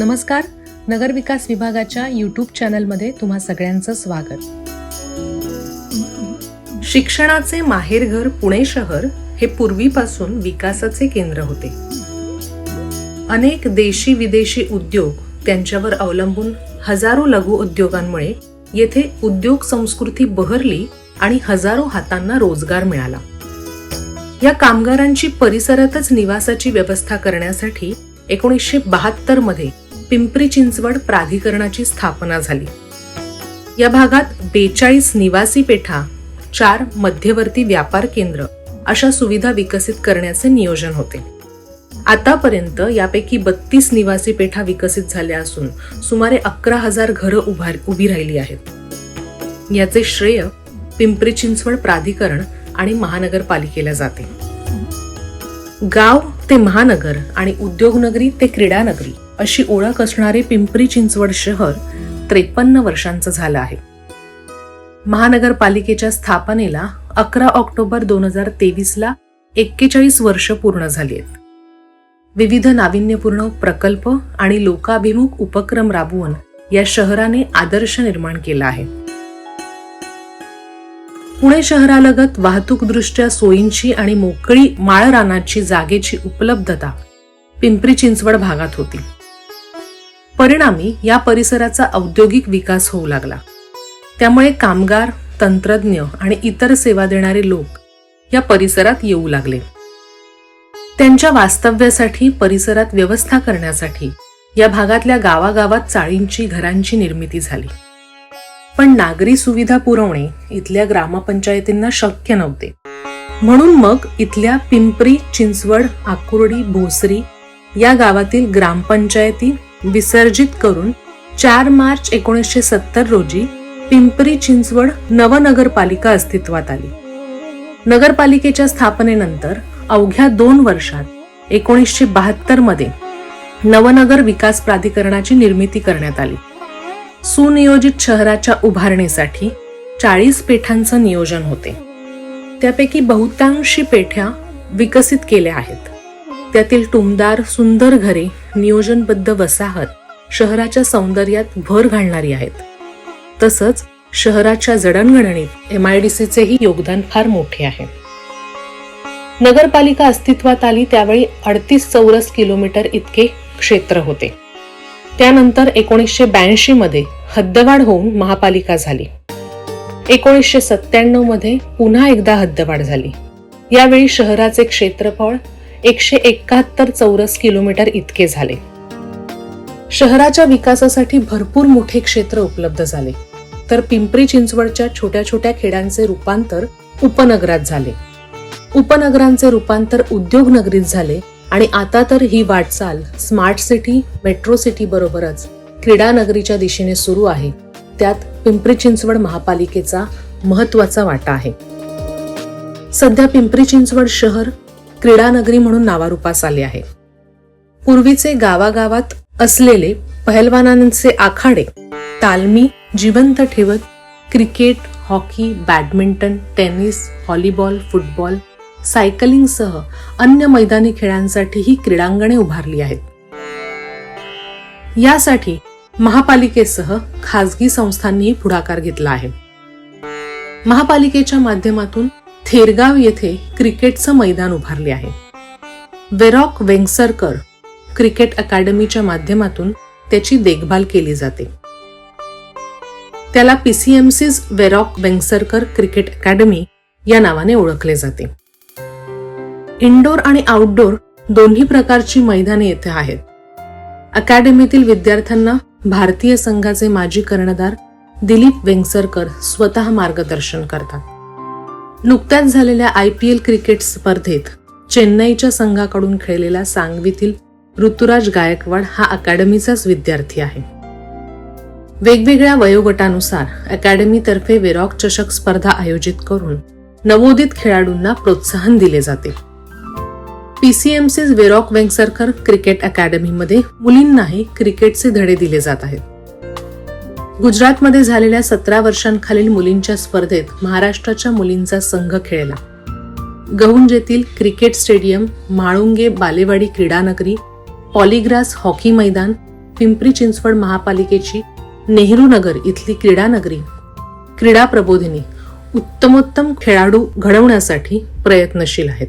नमस्कार. नगर विकास विभागाच्या यूट्यूब चॅनलमध्ये तुम्हा सगळ्यांचं स्वागत. शिक्षणाचे माहेरघर पुणे शहर हे पूर्वीपासून विकासाचे केंद्र होते. अनेक देशी विदेशी उद्योग त्यांच्यावर अवलंबून हजारो लघु उद्योगांमुळे येथे उद्योग संस्कृती बहरली आणि हजारो हातांना रोजगार मिळाला. या कामगारांची परिसरातच निवासाची व्यवस्था करण्यासाठी एकोणीसशे बहात्तरमध्ये पिंपरी चिंचवड प्राधिकरणाची स्थापना झाली. या भागात बेचाळीस निवासी पेठा चार मध्यवर्ती व्यापार केंद्र अशा सुविधा विकसित करण्याचे नियोजन होते. आतापर्यंत यापैकी बत्तीस निवासी पेठा विकसित झाल्या असून सुमारे अकरा हजार घरं उभार उभी राहिली आहेत. याचे श्रेय पिंपरी चिंचवड प्राधिकरण आणि महानगरपालिकेला जाते. गाव ते महानगर आणि उद्योगनगरी ते क्रीडानगरी अशी ओळख असणारे पिंपरी चिंचवड शहर त्रेपन्न वर्षांचं झालं आहे. महानगरपालिकेच्या स्थापनेला अकरा ऑक्टोबर दोन हजार तेवीसला एक्केचाळीस वर्ष पूर्ण झाली आहेत. विविध नाविन्यपूर्ण प्रकल्प आणि लोकाभिमुख उपक्रम राबवून या शहराने आदर्श निर्माण केला आहे. पुणे शहरालगत वाहतूकदृष्ट्या सोयींची आणि मोकळी माळरानाची जागेची उपलब्धता पिंपरी चिंचवड भागात होती. परिणामी या परिसराचा औद्योगिक विकास होऊ लागला. त्यामुळे कामगार तंत्रज्ञ आणि इतर सेवा देणारे लोक या परिसरात येऊ लागले. त्यांच्या वास्तव्यासाठी परिसरात व्यवस्था करण्यासाठी या भागातल्या गावागावात चाळींची घरांची निर्मिती झाली. पण नागरी सुविधा पुरवणे इथल्या ग्रामपंचायतींना शक्य नव्हते. म्हणून मग इथल्या पिंपरी चिंचवड आकुर्डी भोसरी या गावातील ग्रामपंचायती विसर्जित करून चार मार्च एकोणीसशे सत्तर रोजी पिंपरी चिंचवड नवनगरपालिका अस्तित्वात आली. नगरपालिकेच्या स्थापनेनंतर अवघ्या दोन वर्षात एकोणीसशे बहात्तरमध्ये नवनगर विकास प्राधिकरणाची निर्मिती करण्यात आली. सुनियोजित शहराच्या उभारणीसाठी चाळीस पेठांचं नियोजन होते. त्यापैकी बहुतांशी पेठ्या विकसित केल्या आहेत. त्यातील टुमदार सुंदर घरे नियोजनबद्ध वसाहत शहराच्या सौंदर्यात भर घालणारी आहेत. तसंच शहराच्या जडणघडणीत एम आय डी सीचेही योगदान फार मोठे आहे. नगरपालिका अस्तित्वात आली त्यावेळी अडतीस चौरस किलोमीटर इतके क्षेत्र होते. त्यानंतर एकोणीसशे ब्याऐंशी मध्ये हद्दवाढ होऊन महापालिका झाली. एकोणीसशे सत्त्याण्णवमध्ये पुन्हा एकदा हद्दवाढ झाली. यावेळी शहराचे क्षेत्रफळ एकशे एकाहत्तर चौरस किलोमीटर इतके झाले. शहराच्या विकासासाठी भरपूर मोठे क्षेत्र उपलब्ध झाले. तर पिंपरी चिंचवडच्या छोट्या छोट्या खेड्यांचे रूपांतर उपनगरात झाले. उपनगरांचे रूपांतर उद्योग नगरीत झाले. आणि आता तर ही वाटचाल स्मार्ट सिटी मेट्रो सिटी बरोबरच क्रीडा नगरीच्या दिशेने सुरू आहे. त्यात पिंपरी चिंचवड महापालिकेचा महत्त्वाचा वाटा आहे. सध्या पिंपरी चिंचवड शहर क्रीडा नगरी म्हणून नावारूपास आले आहे. पूर्वीचे गावागावात असलेले पहलवानांचे आखाडे तालमी जिवंत ठेवत cricket hockey badminton tennis volleyball football सायकलिंगसह अन्य मैदानी खेळांसाठीही क्रीडांगणे उभारली आहेत. यासाठी महापालिकेसह खासगी संस्थांनीही पुढाकार घेतला आहे. महापालिकेच्या माध्यमातून थेरगाव येथे क्रिकेटचं मैदान उभारले आहे. वेरॉक वेंगसरकर क्रिकेट अकादमीच्या माध्यमातून त्याची देखभाल केली जाते. त्याला PCMC's Verock Vengsarkar cricket academy या नावाने ओळखले जाते. इनडोर आणि आउटडोर दोन्ही प्रकारची मैदाने येथे आहेत. अकॅडमीतील विद्यार्थ्यांना भारतीय संघाचे माजी कर्णधार दिलीप वेंगसरकर स्वतः मार्गदर्शन करतात. नुकत्याच झालेल्या आय पी एल क्रिकेट स्पर्धेत चेन्नईच्या संघाकडून खेळलेला सांगवीतील ऋतुराज गायकवाड हा अकॅडमीचाच विद्यार्थी आहे. वेगवेगळ्या वयोगटानुसार अकॅडमीतर्फे वेरॉक चषक स्पर्धा आयोजित करून नवोदित खेळाडूंना प्रोत्साहन दिले जाते. पीसीएमसी वेरॉक वेंगसरकर क्रिकेट अकॅडमीमध्ये मुलींनाही क्रिकेटचे धडे दिले जात आहेत. गुजरातमध्ये झालेल्या सतरा वर्षांखालील मुलींच्या स्पर्धेत महाराष्ट्राच्या मुलींचा संघ खेळला. गहुंजेतील क्रिकेट स्टेडियम म्हाळुंगे बालेवाडी क्रीडानगरी पॉलिग्रास हॉकी मैदान पिंपरी चिंचवड महापालिकेची नेहरू नगर इथली क्रीडानगरी क्रीडा प्रबोधिनी उत्तमोत्तम खेळाडू घडवण्यासाठी प्रयत्नशील आहेत.